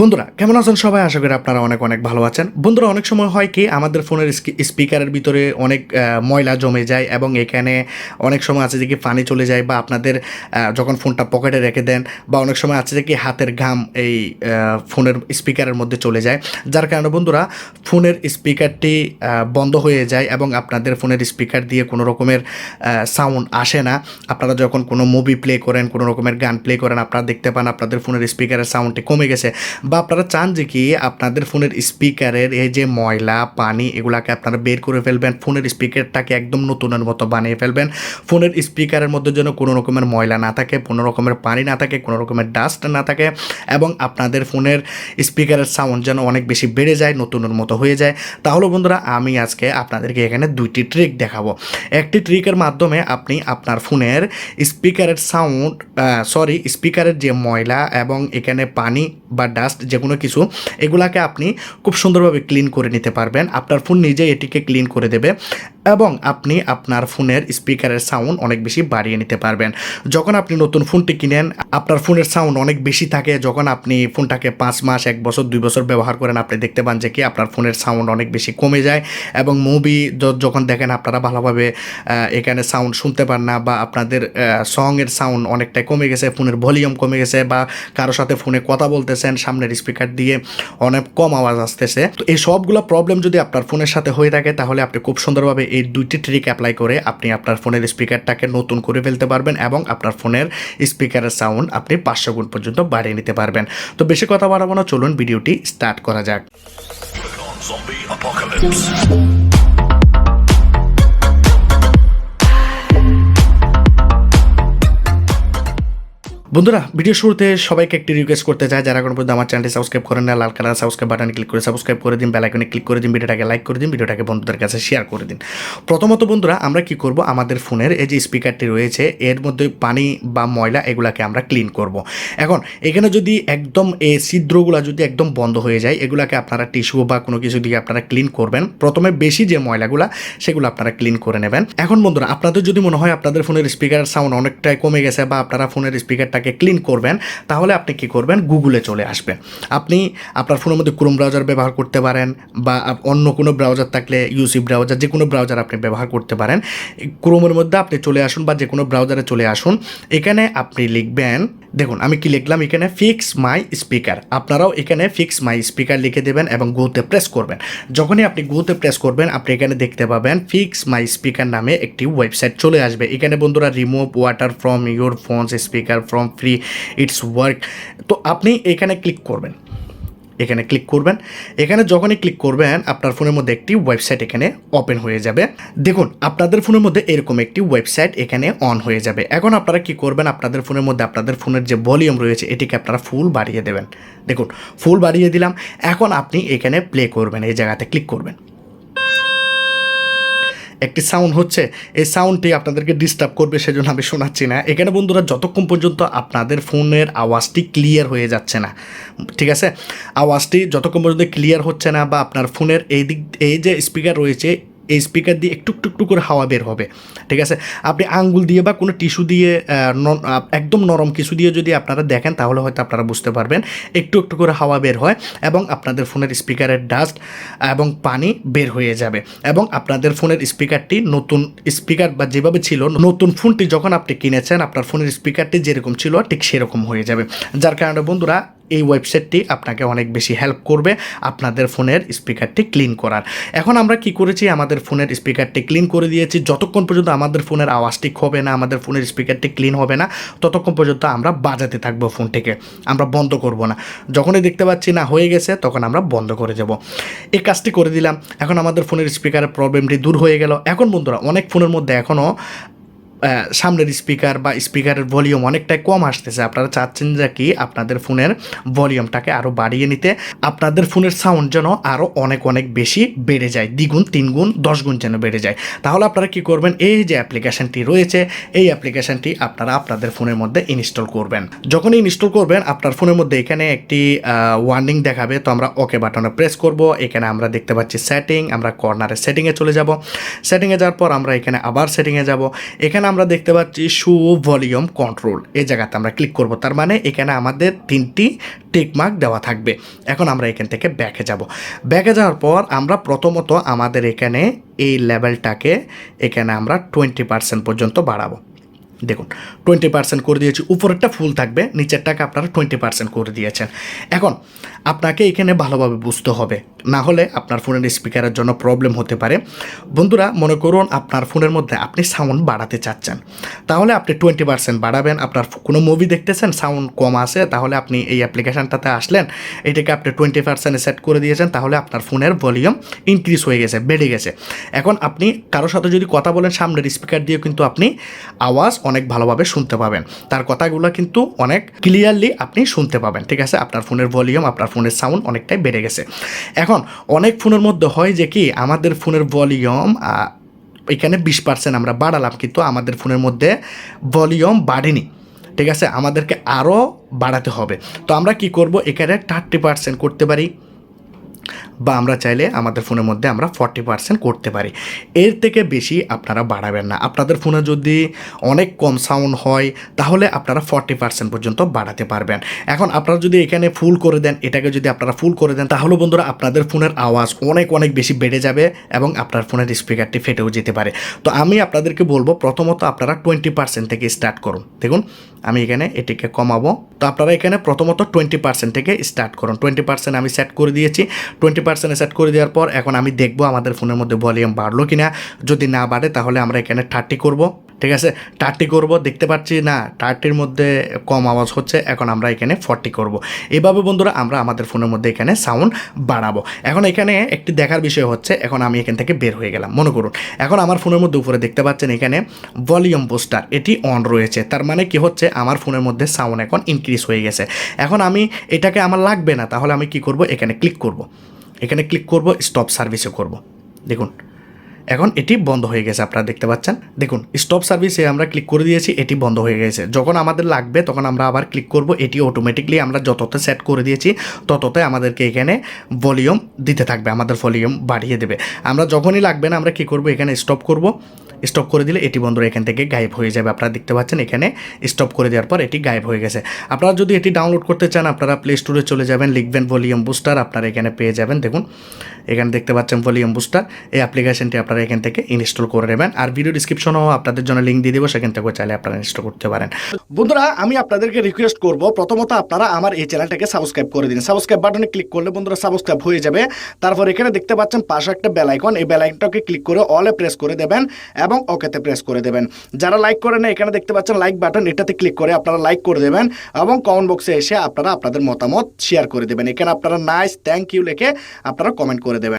বন্ধুরা, কেমন আছেন সবাই? আশা করি আপনারা অনেক অনেক ভালো আছেন। বন্ধুরা, অনেক সময় হয় কি, আমাদের ফোনের স্পিকারের ভিতরে অনেক ময়লা জমে যায় এবং এখানে অনেক সময় আছে যে কি পানি চলে যায় বা আপনাদের যখন ফোনটা পকেটে রেখে দেন বা অনেক সময় আছে যে কি হাতের ঘাম এই ফোনের স্পিকারের মধ্যে চলে যায়। যার কারণে বন্ধুরা, ফোনের স্পিকারটি বন্ধ হয়ে যায় এবং আপনাদের ফোনের স্পিকার দিয়ে কোনো রকমের সাউন্ড আসে না। আপনারা যখন কোনো মুভি প্লে করেন, কোনো রকমের গান প্লে করেন, আপনারা দেখতে পান আপনাদের ফোনের স্পিকারের সাউন্ডটি কমে গেছে। বা আপনারা চান যে কি আপনাদের ফোনের স্পিকারের এই যে ময়লা, পানি, এগুলাকে আপনারা বের করে ফেলবেন, ফোনের স্পিকারটাকে একদম নতুনের মতো বানিয়ে ফেলবেন। ফোনের স্পিকারের মধ্যে যেন কোনো রকমের ময়লা না থাকে, কোনো রকমের পানি না থাকে, কোনো রকমের ডাস্ট না থাকে এবং আপনাদের ফোনের স্পিকারের সাউন্ড যেন অনেক বেশি বেড়ে যায়, নতুনের মতো হয়ে যায়। তাহলে বন্ধুরা, আমি আজকে আপনাদেরকে এখানে দুইটি ট্রিক দেখাবো। একটি ট্রিকের মাধ্যমে আপনি আপনার ফোনের স্পিকারের সাউন্ড সরি স্পিকারের যে ময়লা এবং এখানে পানি বা ডাস্ট যে কোনো কিছু, এগুলাকে আপনি খুব সুন্দরভাবে ক্লিন করে নিতে পারবেন। আপনার ফোন নিজে এটিকে ক্লিন করে দেবে এবং আপনি আপনার ফোনের স্পিকারের সাউন্ড অনেক বেশি বাড়িয়ে নিতে পারবেন। যখন আপনি নতুন ফোনটি কিনেন, আপনার ফোনের সাউন্ড অনেক বেশি থাকে। যখন আপনি ফোনটাকে পাঁচ মাস, এক বছর, দুই বছর ব্যবহার করেন, আপনি দেখতে পান যে কি আপনার ফোনের সাউন্ড অনেক বেশি কমে যায় এবং মুভি যখন দেখেন আপনারা ভালোভাবে এখানে সাউন্ড শুনতে পান না বা আপনাদের সংয়ের সাউন্ড অনেকটাই কমে গেছে ফোনের ভলিউম কমে গেছে বা কারও সাথে ফোনে কথা বলতেছেন সামনের স্পিকার দিয়ে অনেক কম আওয়াজ আসতেছে। তো এই সবগুলো প্রবলেম যদি আপনার ফোনের সাথে হয়ে থাকে, তাহলে আপনি খুব সুন্দরভাবে এই দুইটি ট্রিক অ্যাপ্লাই করে আপনি আপনার ফোনের স্পিকারটাকে নতুন করে ফেলতে পারবেন এবং আপনার ফোনের স্পিকারের সাউন্ড আপনি পাঁচশো গুণ পর্যন্ত বাড়িয়ে নিতে পারবেন। তো বেশি কথা বাড়াবো না, চলুন ভিডিওটি স্টার্ট করা যাক। বন্ধুরা ভিডিও শুরুতে সবাইকে একটি রিকোয়েস্ট করতে চাই। যারা কোনো আমার চ্যানেলটি সাবস্ক্রাইব করেন না লাল কালার সাবস্ক্রাইব বাটনে ক্লিক করে সাবস্ক্রাইব করে দিন বেল আইকনে ক্লিক করে দিন, ভিডিওটাকে লাইক করে দিন, ভিডিওটাকে বন্ধুদের কাছে শেয়ার করে দিন। প্রথমত বন্ধুরা, আমরা কি করব? আমাদের ফোনের এই যে স্পিকারটি রয়েছে, এর মধ্যে পানি বা ময়লা এগুলাকে আমরা ক্লিন করব। এখন, এখানে যদি একদম এই ছিদ্রগুলো যদি একদম বন্ধ হয়ে যায়, এগুলাকে আপনারা টিস্যু বা কোনো কিছু দিয়ে আপনারা ক্লিন করবেন। প্রথমে বেশি যে ময়লাগুলা, সেগুলো আপনারা ক্লিন করে নেবেন। এখন বন্ধুরা, আপনাদের যদি মনে হয় আপনাদের ফোনের স্পিকারের সাউন্ড অনেকটাই কমে গেছে বা আপনারা ফোনের স্পিকারটাকে ক্লিন করবেন, তাহলে আপনি কি করবেন? গুগলে চলে আসবেন। আপনি আপনার ফোনের মধ্যে ক্রোম ব্রাউজার ব্যবহার করতে পারেন বা অন্য কোনো ব্রাউজার থাকলে ইউসি ব্রাউজার যে কোনো ব্রাউজার আপনি ব্যবহার করতে পারেন। ক্রোমের মধ্যে আপনি চলে আসুন বা যে কোনো ব্রাউজারে চলে আসুন। এখানে আপনি লিখবেন, দেখুন আমি কি লিখলাম? এখানে ফিক্স মাই স্পিকার আপনারাও এখানে ফিক্স মাই স্পিকার লিখে দেবেন এবং গোতে প্রেস করবেন। যখনই আপনি গোতে প্রেস করবেন, আপনি এখানে দেখতে পাবেন ফিক্স মাই স্পিকার নামে একটি ওয়েবসাইট চলে আসবে। এখানে বন্ধুরা remove water from your phone's speaker from free it's work তো আপনি এখানে ক্লিক করবেন। এখানে ক্লিক করবেন। এখানে যখনই ক্লিক করবেন, আপনার ফোনের মধ্যে একটি ওয়েবসাইট এখানে ওপেন হয়ে যাবে। দেখুন, আপনাদের ফোনের মধ্যে এরকম একটি ওয়েবসাইট এখানে অন হয়ে যাবে। এখন আপনারা কি করবেন, আপনাদের ফোনের মধ্যে আপনাদের ফোনের যে ভলিউম রয়েছে, এটিকে আপনারা ফুল বাড়িয়ে দেবেন। দেখুন ফুল বাড়িয়ে দিলাম। এখন আপনি এখানে প্লে করবেন, এই জায়গাতে ক্লিক করবেন। একটি সাউন্ড হচ্ছে, এই সাউন্ডটি আপনাদেরকে ডিস্টার্ব করবে, সেজন্য আমি শোনাচ্ছি না। এখানে বন্ধুরা, যতক্ষণ পর্যন্ত আপনাদের ফোনের আওয়াজটি ক্লিয়ার হয়ে যাচ্ছে না, ঠিক আছে? আওয়াজটি যতক্ষণ পর্যন্ত ক্লিয়ার হচ্ছে না বা আপনার ফোনের এই দিক, এই যে স্পিকার রয়েছে এই স্পিকার দিয়ে একটু একটু করে হাওয়া বের হবে, ঠিক আছে? আপনি আঙ্গুল দিয়ে বা কোনো টিস্যু দিয়ে একদম নরম কিছু দিয়ে যদি আপনারা দেখেন, তাহলে হয়তো আপনারা বুঝতে পারবেন একটু একটু করে হাওয়া বের হয় এবং আপনাদের ফোনের স্পিকারের ডাস্ট এবং পানি বের হয়ে যাবে এবং আপনাদের ফোনের স্পিকারটি নতুন স্পিকার বা যেভাবে ছিল, নতুন ফোনটি যখন আপনি কিনেছেন, আপনার ফোনের স্পিকারটি যেরকম ছিল, ঠিক সেরকম হয়ে যাবে। যার কারণে বন্ধুরা এই ওয়েবসাইটটি আপনাকে অনেক বেশি হেল্প করবে আপনাদের ফোনের স্পিকারটি ক্লিন করার। এখন আমরা কি করেছি? আমাদের ফোনের স্পিকারটি ক্লিন করে দিয়েছি। যতক্ষণ পর্যন্ত আমাদের ফোনের আওয়াজ ঠিক হবে না, আমাদের ফোনের স্পিকারটি ক্লিন হবে না, ততক্ষণ পর্যন্ত আমরা বাজাতে থাকব ফোনটিকে। আমরা বন্ধ করব না। যখনই দেখতে পাচ্ছি না হয়ে গেছে, তখন আমরা বন্ধ করে যাব। এই কাজটি করে দিলাম। এখন আমাদের ফোনের স্পিকারের প্রবলেমটি দূর হয়ে গেল। এখন বন্ধুরা, অনেক ফোনের মধ্যে এখনও সামনের স্পিকার বা স্পিকারের ভলিউম অনেকটাই কম আসতেছে। আপনারা চাচ্ছেন যে কি আপনাদের ফোনের ভলিউমটাকে আরও বাড়িয়ে নিতে, আপনাদের ফোনের সাউন্ড যেন আরও অনেক অনেক বেশি বেড়ে যায়, দ্বিগুণ, তিনগুণ দশ গুণ যেন বেড়ে যায়। তাহলে আপনারা কি করবেন? এই যে অ্যাপ্লিকেশনটি রয়েছে, এই অ্যাপ্লিকেশনটি আপনারা আপনাদের ফোনের মধ্যে ইনস্টল করবেন। যখনই ইনস্টল করবেন, আপনার ফোনের মধ্যে এখানে একটি ওয়ার্নিং দেখাবে। তো আমরা ওকে বাটনে প্রেস করব। এখানে আমরা দেখতে পাচ্ছি সেটিং আমরা কর্নারে সেটিংয়ে চলে যাব। সেটিংয়ে যাওয়ার পর আমরা এখানে আবার সেটিংয়ে যাব। এখানে আমরা দেখতে পাচ্ছি শু ভলিউম কন্ট্রোল। এই জায়গাতে আমরা ক্লিক করব, তার মানে এখানে আমাদের তিনটি টেকমার্ক দেওয়া থাকবে। এখন আমরা এখান থেকে ব্যাকে যাব। ব্যাকে যাওয়ার পর আমরা প্রথমত আমাদের এখানে এই লেভেলটাকে এখানে আমরা টোয়েন্টি পার্সেন্ট পর্যন্ত বাড়াবো। দেখুন টোয়েন্টি পার্সেন্ট করে দিয়েছি, উপরেরটা ফুল থাকবে, নিচেরটাকে আপনারা টোয়েন্টি পার্সেন্ট করে দিয়েছেন। এখন, আপনাকে এখানে ভালোভাবে বুঝতে হবে, না হলে আপনার ফোনের স্পিকারের জন্য প্রবলেম হতে পারে। বন্ধুরা, মনে করুন আপনার ফোনের মধ্যে আপনি সাউন্ড বাড়াতে চাচ্ছেন। তাহলে আপনি টোয়েন্টি পার্সেন্ট বাড়াবেন, আপনার কোনো মুভি দেখতেছেন সাউন্ড কম আছে, তাহলে আপনি এই অ্যাপ্লিকেশানটাতে আসলেন, এটাকে আপনি টোয়েন্টি পার্সেন্টে সেট করে দিয়েছেন, তাহলে আপনার ফোনের ভলিউম ইনক্রিজ হয়ে গেছে, বেড়ে গেছে। এখন আপনি কারোর সাথে যদি কথা বলেন, সামনের স্পিকার দিয়ে কিন্তু আপনি আওয়াজ অনেক ভালোভাবে শুনতে পাবেন। তার কথাগুলো কিন্তু অনেক ক্লিয়ারলি আপনি শুনতে পাবেন, ঠিক আছে? আপনার ফোনের ভলিউম আপনার ফোনের সাউন্ড অনেকটাই বেড়ে গেছে। এখন অনেক ফোনের মধ্যে হয় যে কি, আমাদের ফোনের ভলিউম এখানে বিশ পার্সেন্ট আমরা বাড়ালাম, কিন্তু আমাদের ফোনের মধ্যে ভলিউম বাড়েনি, ঠিক আছে? আমাদেরকে আরও বাড়াতে হবে। তো আমরা কি করব? এখানে থার্টি পার্সেন্ট করতে পারি। বা আমরা চাইলে আমাদের ফোনের মধ্যে আমরা ফর্টি পার্সেন্ট করতে পারি। এর থেকে বেশি আপনারা বাড়াবেন না। আপনাদের ফোনে যদি অনেক কম সাউন্ড হয়, তাহলে আপনারা ফর্টি পার্সেন্ট পর্যন্ত বাড়াতে পারবেন। এখন আপনারা যদি এখানে ফুল করে দেন, এটাকে যদি আপনারা ফুল করে দেন, তাহলে বন্ধুরা আপনাদের ফোনের আওয়াজ অনেক অনেক বেশি বেড়ে যাবে এবং আপনার ফোনের স্পিকারটি ফেটেও যেতে পারে। তো আমি আপনাদেরকে বলব, প্রথমত আপনারা টোয়েন্টি পার্সেন্ট থেকে স্টার্ট করুন। দেখুন, আমি এখানে এটিকে কমাবো। তো আপনারা এখানে প্রথমত টোয়েন্টি পার্সেন্ট থেকে স্টার্ট করুন। টোয়েন্টি পার্সেন্ট আমি সেট করে দিয়েছি। টোয়েন্টি পার্সেন্টে সেট করে দেওয়ার পর এখন আমি দেখব আমাদের ফোনের মধ্যে ভলিউম বাড়লো কি না যদি না বাড়ে, তাহলে আমরা এখানে থার্টি করব, ঠিক আছে? থার্টি করব, দেখতে পাচ্ছি না থার্টির মধ্যে কম আওয়াজ হচ্ছে, এখন আমরা এখানে ফর্টি করব। এইভাবে বন্ধুরা আমরা আমাদের ফোনের মধ্যে এখানে সাউন্ড বাড়াবো। এখন এখানে একটি দেখার বিষয় হচ্ছে, এখন আমি এখান থেকে বের হয়ে গেলাম, মনে করুন। এখন আমার ফোনের মধ্যে উপরে দেখতে পাচ্ছেন এখানে ভলিউম বুস্টার এটি অন রয়েছে। তার মানে কি হচ্ছে, আমার ফোনের মধ্যে সাউন্ড এখন ইনক্রিজ হয়ে গেছে। এখন আমি এটাকে আমার লাগবে না, তাহলে আমি কি করব, এখানে ক্লিক করব। এখানে ক্লিক করব স্টপ সার্ভিসে করব। দেখুন, এখন এটি বন্ধ হয়ে গেছে, আপনারা দেখতে পাচ্ছেন? দেখুন স্টপ সার্ভিসে আমরা ক্লিক করে দিয়েছি, এটি বন্ধ হয়ে গেছে। যখন আমাদের লাগবে, তখন আমরা আবার ক্লিক করব, এটি অটোমেটিকলি আমরা যততে সেট করে দিয়েছি, তততে আমাদেরকে এখানে ভলিউম দিতে থাকবে, আমাদের ভলিউম বাড়িয়ে দেবে। আমরা যখনই লাগবে না, আমরা কী করব? এখানে স্টপ করব। স্টপ করে দিলে এটি বন্ধুরা এখান থেকে গায়েব হয়ে যাবে। আপনারা দেখতে পাচ্ছেন এখানে স্টপ করে দেওয়ার পর এটি গায়েব হয়ে গেছে। আপনারা যদি এটি ডাউনলোড করতে চান, আপনারা প্লে স্টোরে চলে যাবেন, লিখবেন ভলিউম বুস্টার আপনারা এখানে পেয়ে যাবেন। দেখুন, এখানে দেখতে পাচ্ছেন ভলিউম বুস্টার এই অ্যাপ্লিকেশনটি আপনারা এখান থেকে ইনস্টল করে নেবেন। আর ভিডিও ডিসক্রিপশনও আপনাদের জন্য লিঙ্ক দিয়ে দেবো, সেখান থেকে চাইলে আপনারা ইনস্টল করতে পারেন। বন্ধুরা, আমি আপনাদেরকে রিকোয়েস্ট করব, প্রথমত আপনারা আমার এই চ্যানেলটাকে সাবস্ক্রাইব করে দিন। সাবস্ক্রাইব বাটনে ক্লিক করলে বন্ধুরা সাবস্ক্রাইব হয়ে যাবে। তারপর এখানে দেখতে পাচ্ছেন পাশে একটা বেল আইকন এই বেল আইকনটাকে ক্লিক করে অলে প্রেস করে দেবেন এবং ওকেতে প্রেস করে দেবেন। যারা লাইক করে না, এখানে দেখতে পাচ্ছেন লাইক বাটন এটাতে ক্লিক করে আপনারা লাইক করে দেবেন এবং কমেন্ট বক্সে এসে আপনারা আপনাদের মতামত শেয়ার করে দেবেন। এখানে আপনারা নাইস থ্যাংক ইউ লিখে আপনারা কমেন্ট করে দেবেন।